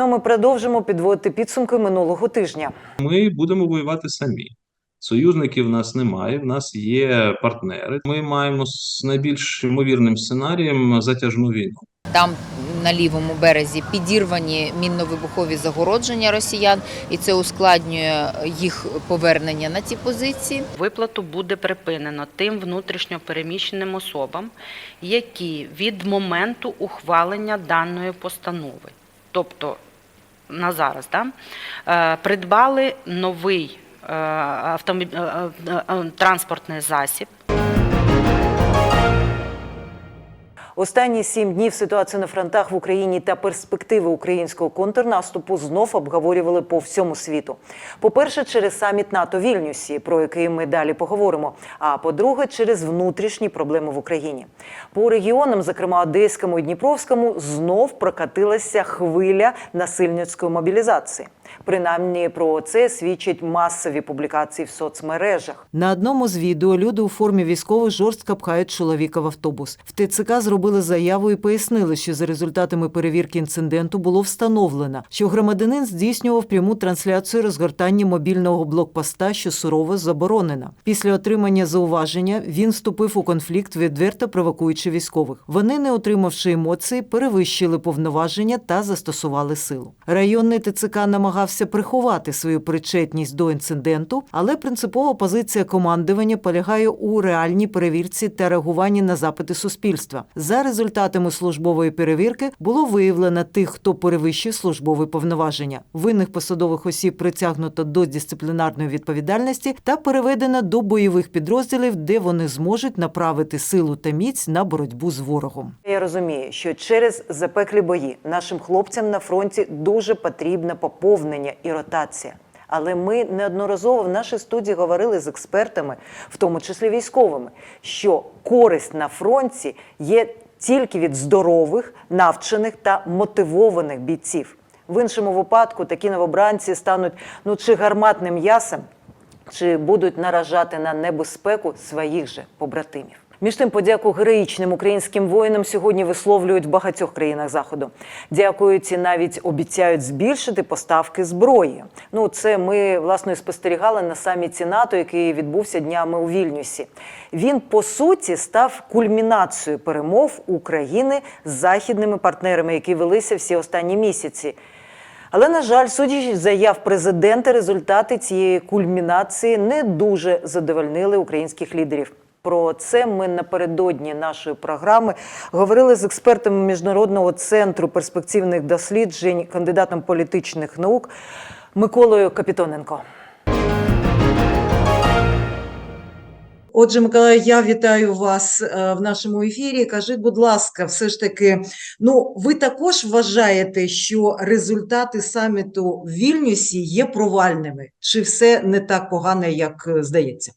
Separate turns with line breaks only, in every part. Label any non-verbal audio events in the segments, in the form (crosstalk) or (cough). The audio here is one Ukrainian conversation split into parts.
Ну а ми продовжимо підводити підсумки минулого тижня.
Ми будемо воювати самі. Союзників в нас немає, в нас є партнери. Ми маємо з найбільш ймовірним сценарієм затяжну війну.
Там на лівому березі підірвані мінно-вибухові загородження росіян, і це ускладнює їх повернення на ці позиції.
Виплату буде припинено тим внутрішньо переміщеним особам, які від моменту ухвалення даної постанови, тобто на зараз, да, е, придбали новий е, автомоб... е, транспортний засіб,
Останні сім днів ситуацію на фронтах в Україні та перспективи українського контрнаступу знов обговорювали по всьому світу. По-перше, через саміт НАТО Вільнюсі, про який ми далі поговоримо. А по-друге, через внутрішні проблеми в Україні. По регіонам, зокрема Одеському і Дніпровському, знов прокатилася хвиля насильницької мобілізації. Принаймні про це свідчать масові публікації в соцмережах. На одному з відео люди у формі військових жорстко пхають чоловіка в автобус. В ТЦК зробили заяву і пояснили, що за результатами перевірки інциденту було встановлено, що громадянин здійснював пряму трансляцію розгортання мобільного блокпоста, що сурово заборонено. Після отримання зауваження він вступив у конфлікт, відверто провокуючи військових. Вони, не отримавши емоцій, перевищили повноваження та застосували силу. Районний ТЦК намагався приховати свою причетність до інциденту, але принципова позиція командування полягає у реальній перевірці та реагуванні на запити суспільства. За результатами службової перевірки було виявлено тих, хто перевищив службові повноваження. Винних посадових осіб притягнуто до дисциплінарної відповідальності та переведено до бойових підрозділів, де вони зможуть направити силу та міць на боротьбу з ворогом. Я розумію, що через запеклі бої нашим хлопцям на фронті дуже потрібне поповнення і ротація. Але ми неодноразово в нашій студії говорили з експертами, в тому числі військовими, що користь на фронті є тільки від здорових, навчених та мотивованих бійців. В іншому випадку такі новобранці стануть ну чи гарматним м'ясом, чи будуть наражати на небезпеку своїх же побратимів. Між тим, подяку героїчним українським воїнам сьогодні висловлюють в багатьох країнах заходу. Дякують і навіть обіцяють збільшити поставки зброї. Ну це ми власне спостерігали на саміті НАТО, який відбувся днями у Вільнюсі. Він по суті став кульмінацією перемов України з західними партнерами, які велися всі останні місяці. Але на жаль, судячи заяв президента, результати цієї кульмінації не дуже задовольнили українських лідерів. Про це ми напередодні нашої програми говорили з експертами міжнародного центру перспективних досліджень, кандидатом політичних наук Миколою Капітоненко. Отже, Миколай, я вітаю вас е, в нашому ефірі. Кажіть, будь ласка, все ж таки, ну ви також вважаєте, що результати саміту в Вільнюсі є провальними? Чи все не так погано, як е, здається?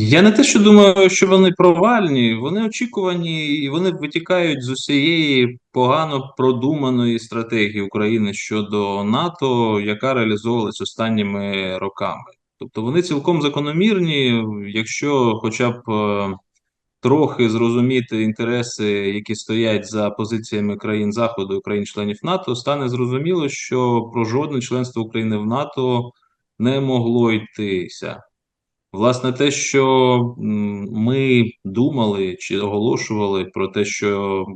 Я не те, що думаю, що вони провальні, вони очікувані і вони витікають з усієї погано продуманої стратегії України щодо НАТО, яка реалізовувалась останніми роками. Тобто вони цілком закономірні, якщо хоча б е, трохи зрозуміти інтереси, які стоять за позиціями країн Заходу і країн-членів НАТО, стане зрозуміло, що про жодне членство України в НАТО не могло йтися. Власне, те, що ми думали чи оголошували про те, що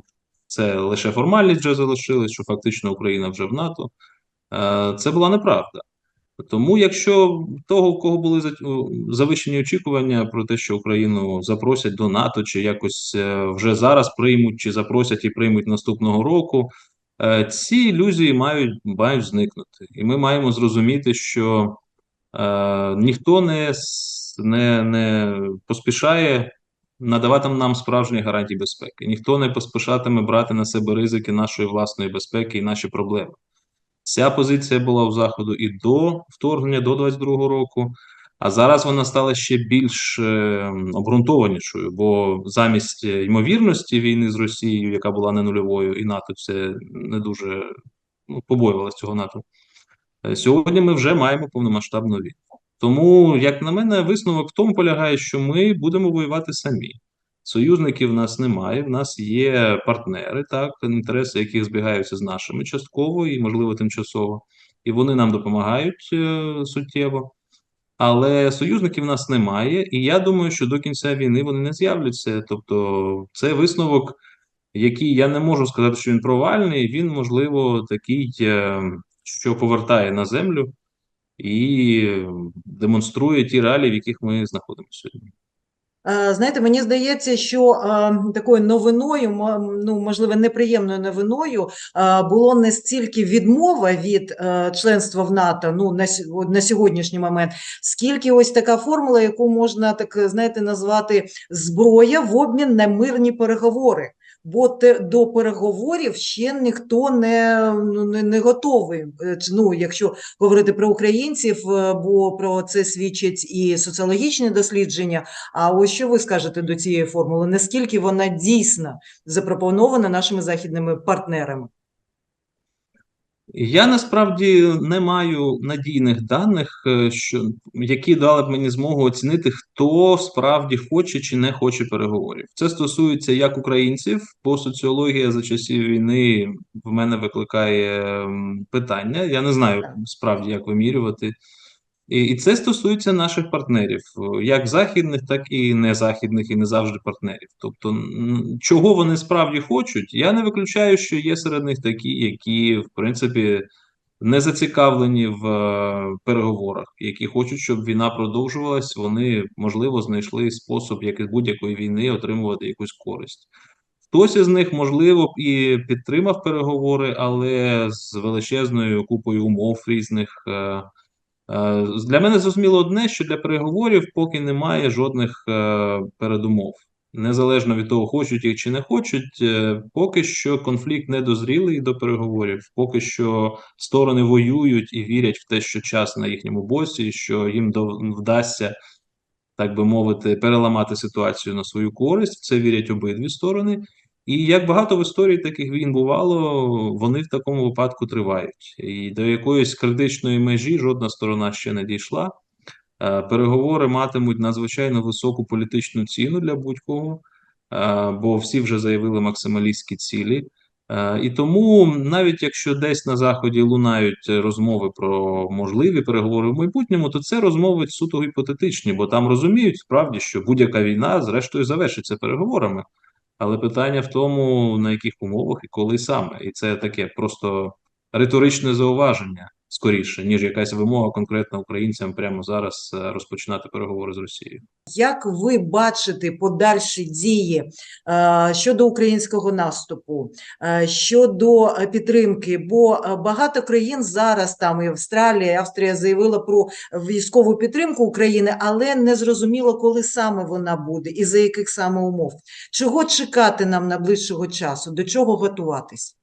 це лише формальність вже залишилась, що фактично Україна вже в НАТО, е, це була неправда. Тому, якщо того, у кого були завищені очікування про те, що Україну запросять до НАТО, чи якось е, вже зараз приймуть, чи запросять і приймуть наступного року, е, ці ілюзії мають, мають зникнути. І ми маємо зрозуміти, що е, ніхто не, не, не поспішає надавати нам справжні гарантії безпеки. Ніхто не поспішатиме брати на себе ризики нашої власної безпеки і наші проблеми. Ця позиція була у Заходу і до вторгнення, до 22-го року, а зараз вона стала ще більш е, обґрунтованішою, бо замість ймовірності війни з Росією, яка була не нульовою, і НАТО це не дуже ну, побоювалося цього НАТО. Е, Сьогодні ми вже маємо повномасштабну війну. Тому, як на мене, висновок в тому полягає, що ми будемо воювати самі. Союзників в нас немає. В нас є партнери, так, інтереси яких збігаються з нашими частково і, можливо, тимчасово, і вони нам допомагають е, суттєво. Але союзників в нас немає, і я думаю, що до кінця війни вони не з'являться. Тобто, це висновок, який я не можу сказати, що він провальний. Він, можливо, такий, е, що повертає на землю і демонструє ті реалії, в яких ми знаходимося сьогодні.
Знаєте, мені здається, що такою новиною, ну можливо, неприємною новиною було не стільки відмова від членства в НАТО, ну на на сьогоднішній момент, скільки ось така формула, яку можна так знаєте назвати зброя в обмін на мирні переговори. Бо те, до переговорів ще ніхто не, ну, не, не готовий. Е, Ну, якщо говорити про українців, е, бо про це свідчать і соціологічні дослідження. А ось що ви скажете до цієї формули? Наскільки вона дійсно запропонована нашими західними партнерами?
Я насправді не маю надійних даних, е, що які дали б мені змогу оцінити, хто справді хоче чи не хоче переговорів. Це стосується як українців, бо соціологія за часів війни в мене викликає питання. Я не знаю справді, як вимірювати. І, і це стосується наших партнерів, е, як західних, так і незахідних, і не завжди партнерів. Тобто, чого вони справді хочуть, я не виключаю, що є серед них такі, які, в принципі, не зацікавлені в е, переговорах, які хочуть, щоб війна продовжувалась. Вони, можливо, знайшли спосіб, як із будь-якої війни, отримувати якусь користь. Хтось із них, можливо, і підтримав переговори, але з величезною купою умов різних. Е, Для мене зрозуміло одне, що для переговорів поки немає жодних е, передумов. Незалежно від того, хочуть їх чи не хочуть, е, поки що конфлікт не дозрілий до переговорів, поки що сторони воюють і вірять в те, що час на їхньому боці, що їм вдасться, так би мовити, переламати ситуацію на свою користь. Це вірять обидві сторони. І як багато в історії таких війн бувало, вони в такому випадку тривають. І до якоїсь критичної межі жодна сторона ще не дійшла. Е, Переговори матимуть надзвичайно високу політичну ціну для будь-кого, е, бо всі вже заявили максималістські цілі. Е, І тому, навіть якщо десь на заході лунають розмови про можливі переговори в майбутньому, то це розмови суто гіпотетичні, бо там розуміють справді, що будь-яка війна, зрештою, завершиться переговорами. Але питання в тому, на яких умовах і коли саме. І це таке просто риторичне зауваження скоріше, ніж якась вимога конкретно українцям прямо зараз е, розпочинати переговори з Росією.
Як ви бачите подальші дії е, щодо українського наступу, е, щодо підтримки? Бо багато країн зараз там і Австралія, і Австрія заявила про військову підтримку України, але не зрозуміло, коли саме вона буде і за яких саме умов. Чого чекати нам найближчого часу? До чого готуватись?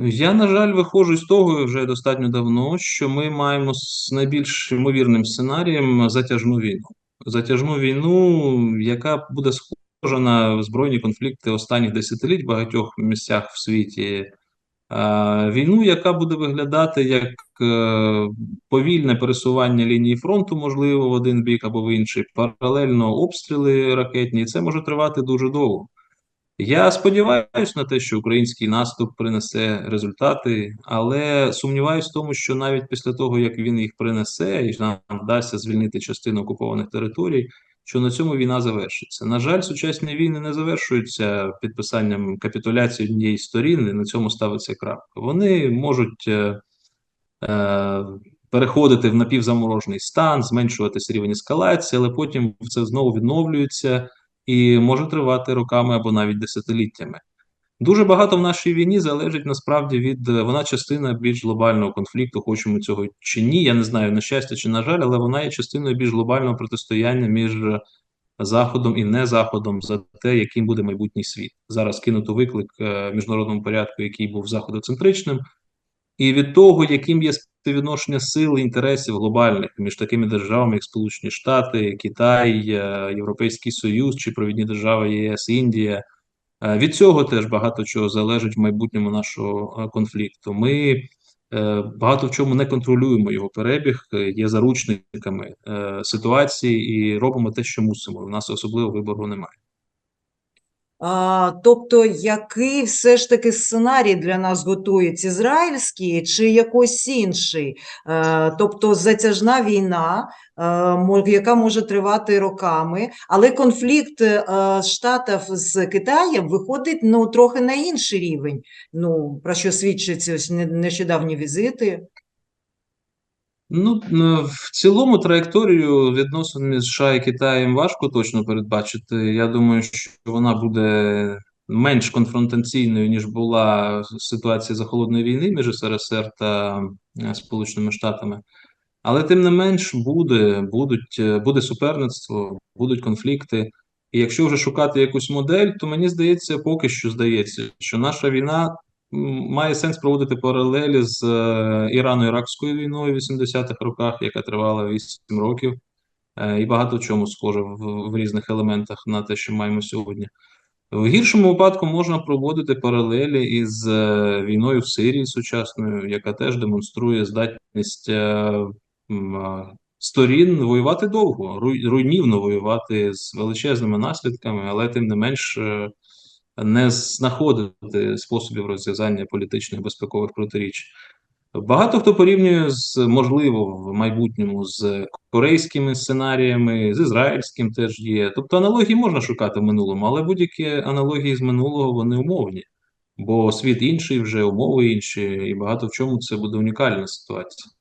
Я, на жаль, виходжу з того вже достатньо давно, що ми маємо з найбільш ймовірним сценарієм затяжну війну. Затяжну війну, яка буде схожа на збройні конфлікти останніх десятиліть в багатьох місцях в світі. Війну, яка буде виглядати як е, повільне пересування лінії фронту, можливо, в один бік або в інший, паралельно обстріли ракетні, і це може тривати дуже довго. Я сподіваюся на те, що український наступ принесе результати, але сумніваюся в тому, що навіть після того, як він їх принесе, і нам вдасться звільнити частину окупованих територій, що на цьому війна завершиться. На жаль, сучасні війни не завершуються підписанням капітуляції однієї сторін, на цьому ставиться крапка. Вони можуть е, е, переходити в напівзаморожений стан, зменшуватися рівень ескалації, але потім це знову відновлюється і може тривати роками або навіть десятиліттями. Дуже багато в нашій війні залежить насправді від е, вона частина більш глобального конфлікту, хочемо цього чи ні. Я не знаю на щастя чи на жаль, але вона є частиною більш глобального протистояння між Заходом і не Заходом за те, яким буде майбутній світ. Зараз кинуто виклик е, міжнародному порядку, який був заходоцентричним, і від того, яким є співвідношення сил і інтересів глобальних між такими державами, як Сполучені Штати, Китай, е, Європейський Союз чи провідні держави ЄС, Індія. Е, Від цього теж багато чого залежить в майбутньому нашого е, конфлікту. Ми багато в чому не контролюємо його перебіг, є заручниками ситуації і робимо те, що мусимо. У нас особливо вибору немає.
А, тобто, який все ж таки сценарій для нас готують? Ізраїльський чи якийсь інший? Е, тобто затяжна війна, е, мо- яка може тривати роками, але конфлікт е, Штатів з Китаєм виходить ну, трохи на інший рівень. Ну, про що свідчать ось не- нещодавні візити.
Ну, в цілому траєкторію відносин між США і Китаєм важко точно передбачити. Я думаю, що вона буде менш конфронтаційною, ніж була ситуація за холодної війни між СРСР та е, Сполученими Штатами. Але тим не менш буде, будуть, е, буде суперництво, будуть конфлікти. І якщо вже шукати якусь модель, то мені здається, поки що здається, що наша війна має сенс проводити паралелі з е, Ірано-Іракською війною в 80-х роках, яка тривала 8 років, е, і багато в чому схоже в, в різних елементах на те, що маємо сьогодні. В гіршому випадку можна проводити паралелі із е, війною в Сирії сучасною, яка теж демонструє здатність сторін воювати довго, руй- руйнівно воювати з величезними наслідками, але тим не менш не знаходити способів розв'язання політичних безпекових протиріч. Багато хто порівнює з можливо в майбутньому з корейськими сценаріями, з ізраїльським теж є. Тобто аналогії можна шукати в минулому, але будь-які аналогії з минулого вони умовні, бо світ інший, вже умови інші, і багато в чому це буде унікальна ситуація.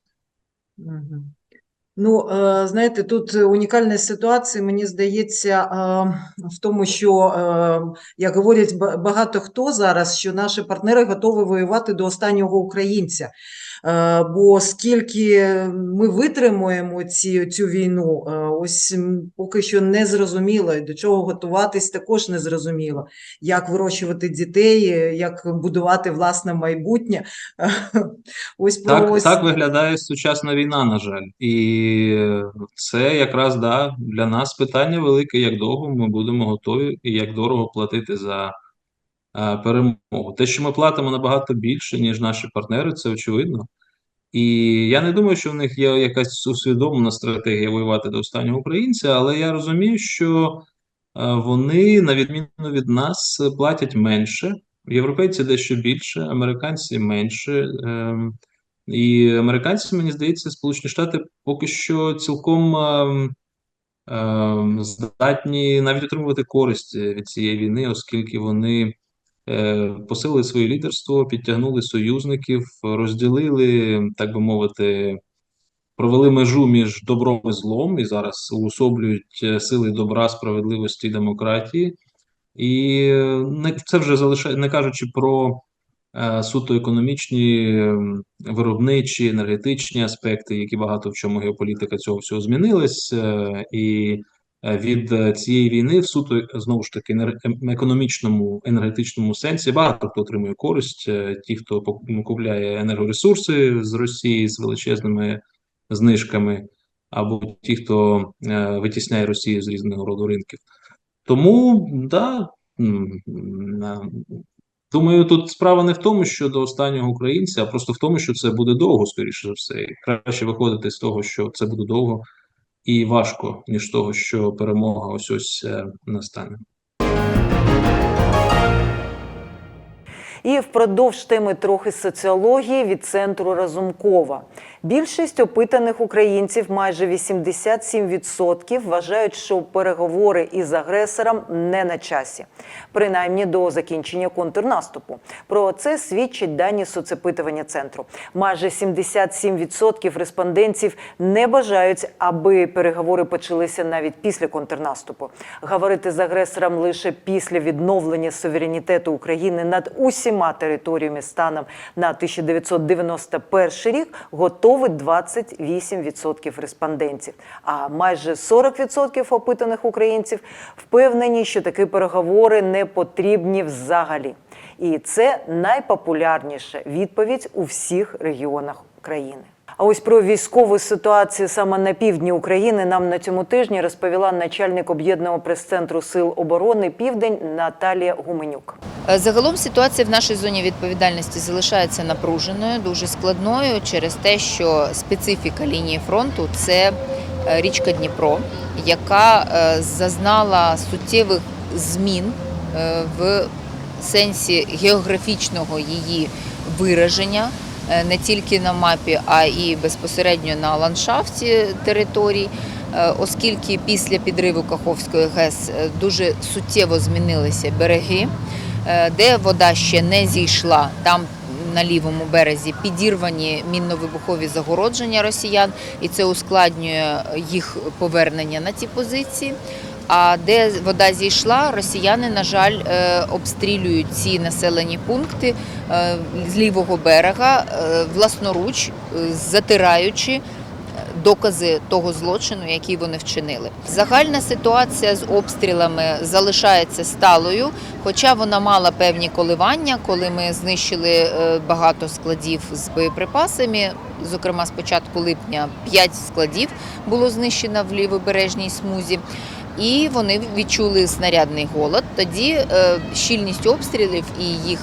Ну, е, знаєте, тут унікальна ситуація, мені здається, е, в тому, що, е, як говорять багато хто зараз, що наші партнери готові воювати до останнього українця. Е, Бо скільки ми витримуємо ці, цю війну, е, ось поки що не зрозуміло, і до чого готуватись також не зрозуміло. Як вирощувати дітей, е, як будувати власне майбутнє. (laughs) Ось про
Так,
ось
так виглядає сучасна війна, на жаль. І це якраз да, для нас питання велике, як довго ми будемо готові і як дорого платити за перемогу. Те, що ми платимо набагато більше, ніж наші партнери, це очевидно. І я не думаю, що в них є якась усвідомлена стратегія воювати до останнього українця, але я розумію, що е, вони, на відміну від нас, платять менше. Європейці дещо більше, американці менше. Ем, і американці, мені здається, Сполучені Штати поки що цілком ем, ем, здатні навіть отримувати користь від цієї війни, оскільки вони посилили своє лідерство, підтягнули союзників, розділили, так би мовити, провели межу між добром і злом, і зараз уособлюють е, сили добра, справедливості і демократії. І е, це вже залишає, не кажучи про е, суто економічні, виробничі, енергетичні аспекти, які багато в чому геополітика цього всього змінилась, е, і е, від е, цієї війни в суто е, знову ж таки ем, економічному енергетичному сенсі багато хто отримує користь. Е, Ті, хто купляє енергоресурси з Росії з величезними знижками, або ті, хто е, витісняє Росію з різного роду ринків. Тому да, думаю, тут справа не в тому, що до останнього українця, а просто в тому, що це буде довго, скоріше за все. Краще виходити з того, що це буде довго і важко, ніж того, що перемога ось ось е, настане.
І впродовж теми трохи соціології від центру Разумкова. Більшість опитаних українців, майже 87%, вважають, що переговори із агресором не на часі, принаймні до закінчення контрнаступу. Про це свідчать дані соцопитування центру. Майже 77% респондентів не бажають, аби переговори почалися навіть після контрнаступу. Говорити з агресором лише після відновлення суверенітету України над усіма територіями станом на 1991 рік готові 28% респондентів. А майже 40% опитаних українців впевнені, що такі переговори не потрібні взагалі. І це найпопулярніша відповідь у всіх регіонах країни. А ось про військову ситуацію саме на півдні України нам на цьому тижні розповіла начальник об'єднаного прес-центру Сил оборони Південь Наталія Гуменюк.
Е, Загалом ситуація в нашій зоні відповідальності залишається напруженою, дуже складною через те, що специфіка лінії фронту це е, річка Дніпро, яка е, зазнала суттєвих змін в сенсі географічного її вираження не тільки на мапі, а і безпосередньо на ландшафті територій. Е, Оскільки після підриву Каховської ГЕС е, дуже суттєво змінилися береги, е, де вода ще не зійшла, там на лівому березі підірвані мінно-вибухові загородження росіян, і це ускладнює їх повернення на ці позиції. А де вода зійшла, росіяни, на жаль, е, обстрілюють ці населені пункти е, з лівого берега е, власноруч, затираючи докази того злочину, який вони вчинили. Загальна ситуація з обстрілами залишається сталою, хоча вона мала певні коливання, коли ми знищили багато складів з боєприпасами. Зокрема, з початку липня 5 складів було знищено в лівобережній смузі. І вони відчули снарядний голод. Тоді е, щільність обстрілів і їх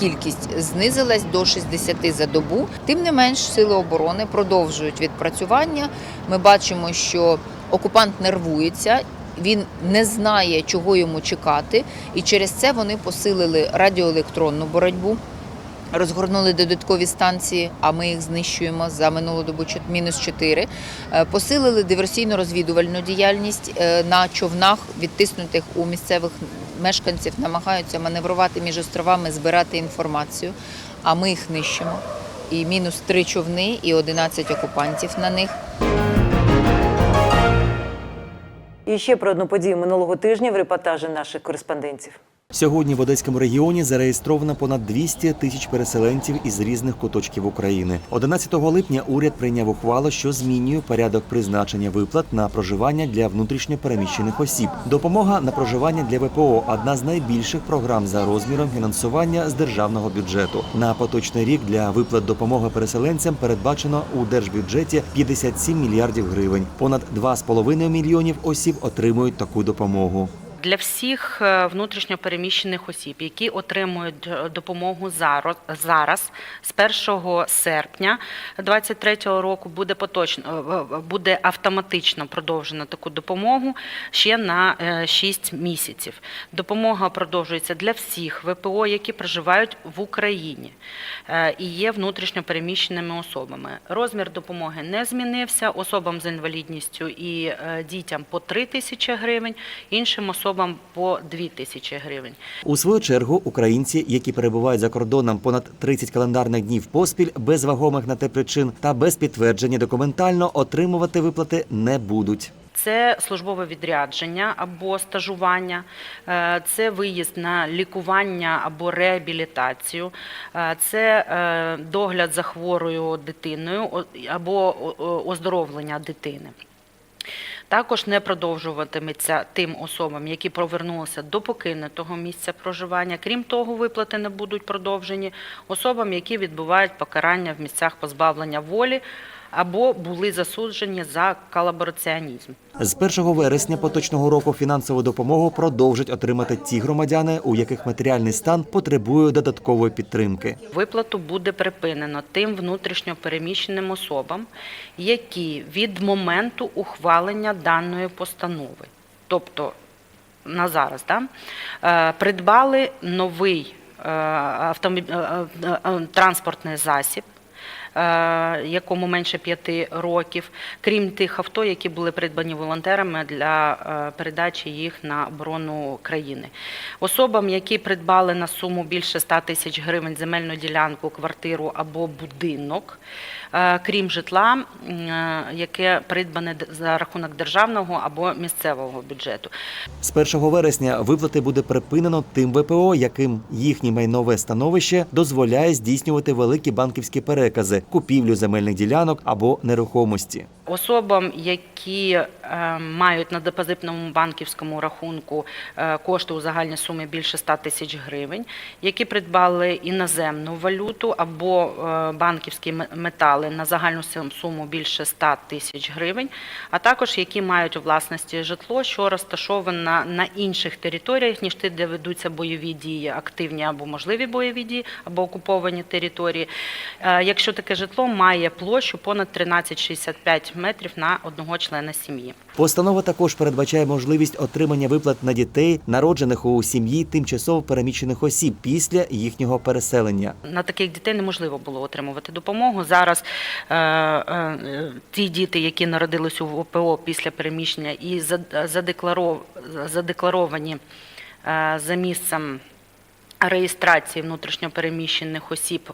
кількість знизилась до 60 за добу. Тим не менш, сили оборони продовжують відпрацювання. Ми бачимо, що окупант нервується. Він не знає, чого йому чекати, і через це вони посилили радіоелектронну боротьбу. Розгорнули додаткові станції, а ми їх знищуємо за минулу добу мінус 4. Е, Посилили диверсійно-розвідувальну діяльність е, на човнах, відтиснутих у місцевих мешканців, намагаються маневрувати між островами, збирати інформацію, а ми їх нищимо. І мінус 3 човни, і 11 окупантів на них.
І ще про одну подію минулого тижня в репортажі наших кореспондентів.
Сьогодні в Одеському регіоні зареєстровано понад 200 тисяч переселенців із різних куточків України. 11 липня уряд прийняв ухвалу, що змінює порядок призначення виплат на проживання для внутрішньо переміщених осіб. Допомога на проживання для ВПО одна з найбільших програм за розміром фінансування з державного бюджету. На поточний рік для виплат допомоги переселенцям передбачено у держбюджеті 57 мільярдів гривень. Понад 2,5 мільйонів осіб отримують таку допомогу.
Для всіх е, внутрішньо переміщених осіб, які отримують е, допомогу зараз, зараз з 1 серпня 2023 року буде поточно е, буде автоматично продовжено таку допомогу ще на 6 місяців. Допомога продовжується для всіх ВПО, які проживають в Україні і є внутрішньо переміщеними особами. Розмір допомоги не змінився. Особам з інвалідністю і дітям по 3 тисячі гривень, іншим особам по 2 тисячі гривень.
У свою чергу українці, які перебувають за кордоном понад 30 календарних днів поспіль, без вагомих на те причин та без підтвердження документально отримувати виплати не будуть.
Це службове відрядження або стажування, е, це виїзд на лікування або реабілітацію, е, це е, догляд за хворою дитиною або оздоровлення дитини. Також не продовжуватиметься тим особам, які повернулися до покинутого місця проживання. Крім того, виплати не будуть продовжені особам, які відбувають покарання в місцях позбавлення волі або були засуджені за колабораціонізм.
З 1 вересня поточного року фінансову допомогу продовжать отримати ті громадяни, у яких матеріальний стан потребує додаткової підтримки.
Виплату буде припинено тим внутрішньо переміщеним особам, які від моменту ухвалення даної постанови, тобто на зараз, да, е, придбали новий е, автомоб... е, е, транспортний засіб. Е, Якому менше п'яти років, крім тих авто, які були придбані волонтерами для е, передачі їх на оборону країни. Особам, які придбали на суму більше 100 тисяч гривень земельну ділянку, квартиру або будинок, крім житла, е, яке придбане за рахунок державного або місцевого бюджету.
З 1 вересня виплати буде припинено тим ВПО, яким їхнє майнове становище дозволяє здійснювати великі банківські перекази, купівлю земельних ділянок або нерухомості.
Особам, які е, мають на депозитному банківському рахунку е, кошти у загальній сумі більше 100 тисяч гривень, які придбали іноземну валюту або е, банківські метали на загальну суму більше 100 тисяч гривень, а також які мають у власності житло, що розташоване на інших територіях, ніж ті, де ведуться бойові дії, активні або можливі бойові дії, або окуповані території. Якщо таке житло має площу понад 13,65 метрів на одного члена сім'ї.
Постанова також передбачає можливість отримання виплат на дітей, народжених у сім'ї тимчасово переміщених осіб після їхнього переселення.
На таких дітей неможливо було отримувати допомогу. Зараз е, е, ті діти, які народились у ВПО після переміщення і задекларовані е, за місцем реєстрації внутрішньопереміщених осіб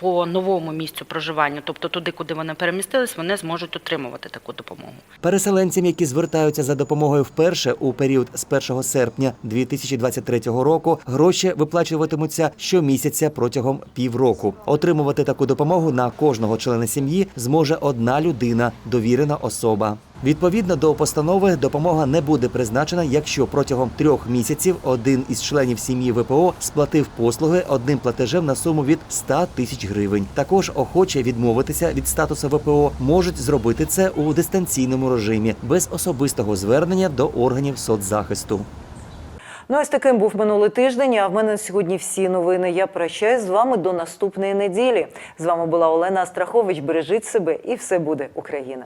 по новому місцю проживання, тобто туди, куди вони перемістились, вони зможуть отримувати таку допомогу.
Переселенцям, які звертаються за допомогою вперше у період з 1 серпня 2023 року, гроші виплачуватимуться щомісяця протягом півроку. Отримувати таку допомогу на кожного члена сім'ї зможе одна людина, довірена особа. Відповідно до постанови, допомога не буде призначена, якщо протягом трьох місяців один із членів сім'ї ВПО сплатив послуги одним платежем на суму від 100 тисяч гривень. Також охоче відмовитися від статусу ВПО можуть зробити це у дистанційному режимі без особистого звернення до органів соцзахисту.
Ну, ось таким був минулий тиждень. А в мене на сьогодні всі новини. Я прощаюсь з вами до наступної неділі. З вами була Олена Астрахович. Бережіть себе і все буде Україна.